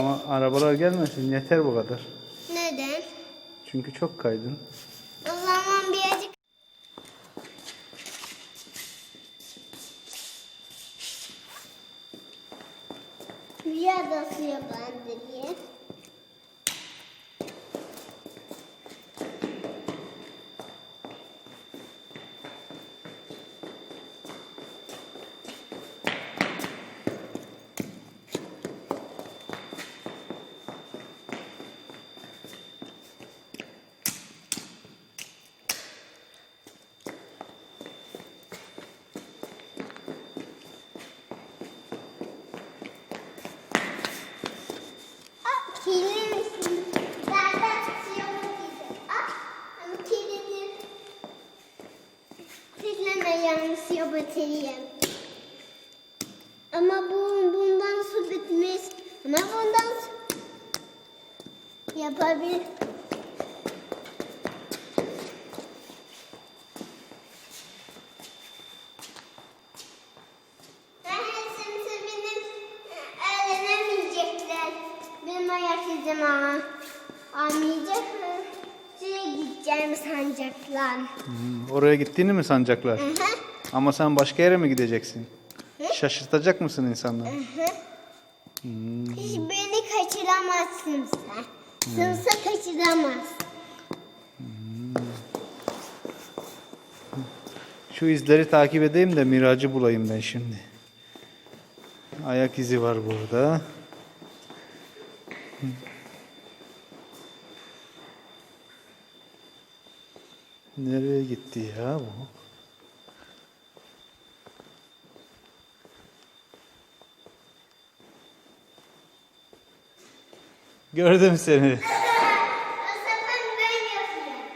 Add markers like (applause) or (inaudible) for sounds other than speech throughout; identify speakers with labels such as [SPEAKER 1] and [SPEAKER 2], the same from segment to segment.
[SPEAKER 1] Ama arabalar gelmesin yeter bu kadar.
[SPEAKER 2] Neden?
[SPEAKER 1] Çünkü çok kaydın.
[SPEAKER 2] O zaman birazcık Rüya da suya bandırayım. Batırayım. Ama bu, bundan su bitmiş. Ama bundan su yapabilir. Sancaklar.
[SPEAKER 1] Hmm, oraya gittiğini mi sanacaklar?
[SPEAKER 2] Hı hı.
[SPEAKER 1] Ama sen başka yere mi gideceksin? Şaşırtacak mısın insanları?
[SPEAKER 2] Hiç beni kaçıramazsın sen. Sımsa kaçıramaz.
[SPEAKER 1] Şu izleri takip edeyim de Miracı bulayım ben şimdi. Ayak izi var burada. Nereye gitti ya bu? Gördüm seni.
[SPEAKER 2] O zaman ben yapıyorum.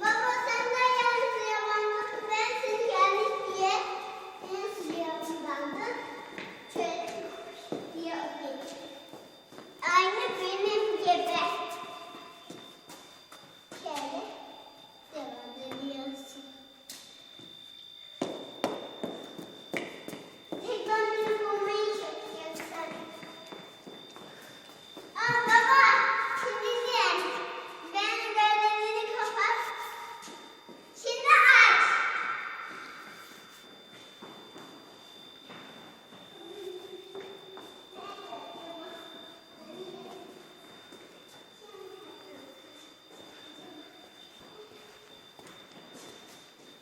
[SPEAKER 2] Baba sen de yanlış suya bandın. Ben seni yanlış diye en suya bandın. Şöyle diye okuyayım. Aynı benim gibi. Şöyle devam ediyorsun. Tek bandını bulmayı çalışıyorsun. Aa baba, şimdi sen. Ben gözlerini kapat. Şimdi aç.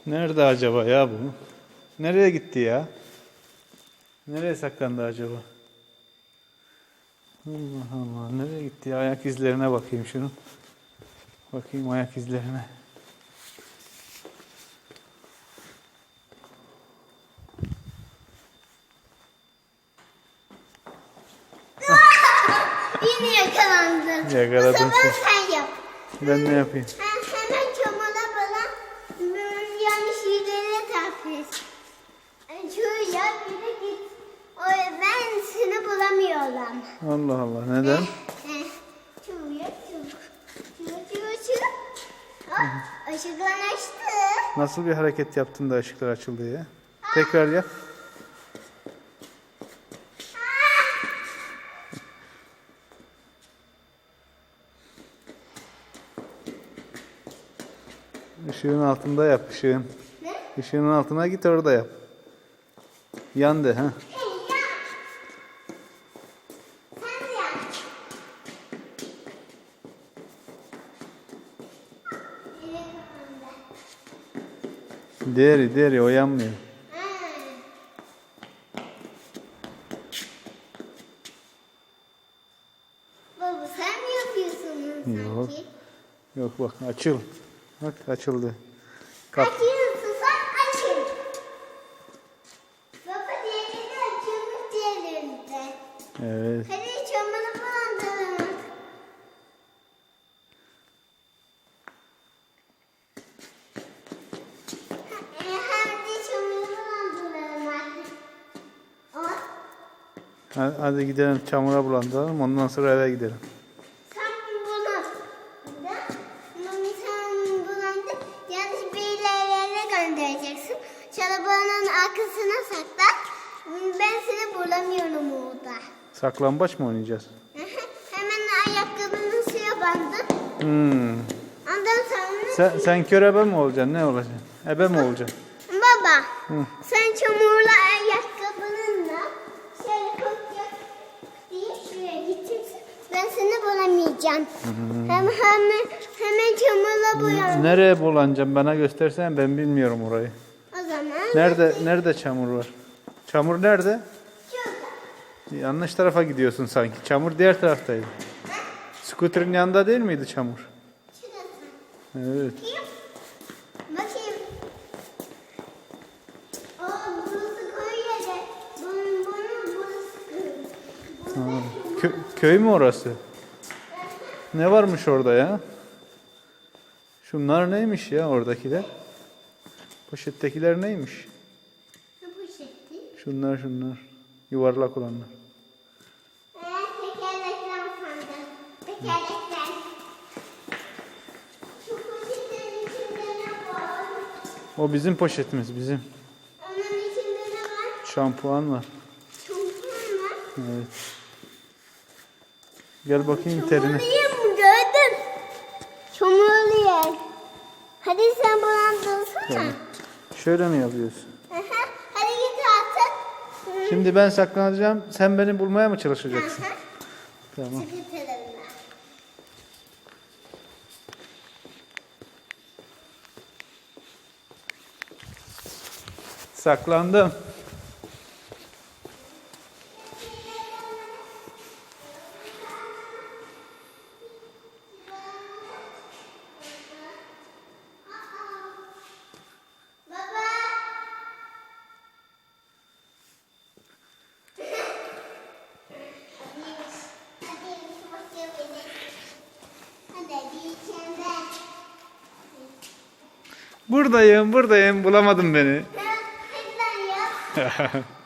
[SPEAKER 1] Nerede acaba ya bu? Nereye gitti ya? Nereye saklandı acaba? Allah Allah. Nereye gitti ya? Ayak izlerine bakayım şunu. Bakayım ayak izlerine. (laughs)
[SPEAKER 2] Yine yakalandın.
[SPEAKER 1] Yakaladım
[SPEAKER 2] Bu sefer sen yap.
[SPEAKER 1] Ben ne yapayım?
[SPEAKER 2] Ha, hemen çamala bana böyle yanlış yerlere takmış. Şu ya bir de git. O, ben seni bulamıyorum.
[SPEAKER 1] Allah Allah. Neden?
[SPEAKER 2] Işıklar açtı.
[SPEAKER 1] Nasıl bir hareket yaptın da ışıklar açıldı ya? Tekrar yap. Işığın altında yap ışığın.
[SPEAKER 2] Ne?
[SPEAKER 1] Işığın altına git orada yap. Yan de ha.
[SPEAKER 2] Hey ya. Sen de yap. Yine kapandı.
[SPEAKER 1] Deri deri o yanmıyor.
[SPEAKER 2] Baba sen mi yapıyorsun
[SPEAKER 1] Yok.
[SPEAKER 2] sanki?
[SPEAKER 1] Yok bak açıl. Bak açıldı. Kap.
[SPEAKER 2] Açıyorsun sen açın. Baba diğerini açıyormuş diğerinde.
[SPEAKER 1] Evet.
[SPEAKER 2] Hadi çamını bulandırın. Hadi çamını bulandırın artık. Ama
[SPEAKER 1] Ha- Hadi gidelim çamura bulandıralım ondan sonra eve gidelim.
[SPEAKER 2] Çalabanın arkasına sakla. Ben seni bulamıyorum orada.
[SPEAKER 1] Saklambaç mı oynayacağız?
[SPEAKER 2] Hı yabandım.
[SPEAKER 1] Hmm.
[SPEAKER 2] Ondan sonra
[SPEAKER 1] Sen, sen kör ebe mi olacaksın? Ne olacaksın? Ebe mi olacaksın?
[SPEAKER 2] baba
[SPEAKER 1] Hı.
[SPEAKER 2] sen çamurlu ayakkabınınla şöyle koşacak diye şuraya gideceksin. Ben seni bulamayacağım. Hem hemen hemen çamurla boyan.
[SPEAKER 1] Nereye bulanacağım? Bana göstersen ben bilmiyorum orayı.
[SPEAKER 2] O zaman
[SPEAKER 1] Nerede nerede çamur var? Çamur nerede?
[SPEAKER 2] şurada.
[SPEAKER 1] Yanlış tarafa gidiyorsun sanki. Çamur diğer taraftaydı. Scooter'ın yanında değil miydi çamur?
[SPEAKER 2] Şurası.
[SPEAKER 1] Evet.
[SPEAKER 2] Bakayım. Bakayım. Aa burası koyu. Bunun, bunun burası
[SPEAKER 1] Kö- köy mü orası? Ne varmış orada ya? Şunlar neymiş ya oradakiler? Poşettekiler neymiş?
[SPEAKER 2] ne poşeti?
[SPEAKER 1] Şunlar şunlar. Yuvarlak olanlar.
[SPEAKER 2] Ee, tekerlekler sandım. Tekerlekler. Şu poşetlerin içinde ne var?
[SPEAKER 1] O bizim poşetimiz bizim.
[SPEAKER 2] Onun içinde ne var?
[SPEAKER 1] Şampuan var.
[SPEAKER 2] Şampuan var.
[SPEAKER 1] Evet. Gel bakayım terine.
[SPEAKER 2] Çamurluyum Hadi sen bana dursana.
[SPEAKER 1] Tamam. Şöyle mi yapıyorsun?
[SPEAKER 2] Aha, Hadi git artık.
[SPEAKER 1] Şimdi ben saklanacağım. Sen beni bulmaya mı çalışacaksın?
[SPEAKER 2] Aha.
[SPEAKER 1] Tamam. Saklandım.
[SPEAKER 2] Baba. Hadi, hadi, bakıyor beni. Hadi, bir içinde.
[SPEAKER 1] Buradayım, buradayım. Bulamadın beni. (laughs)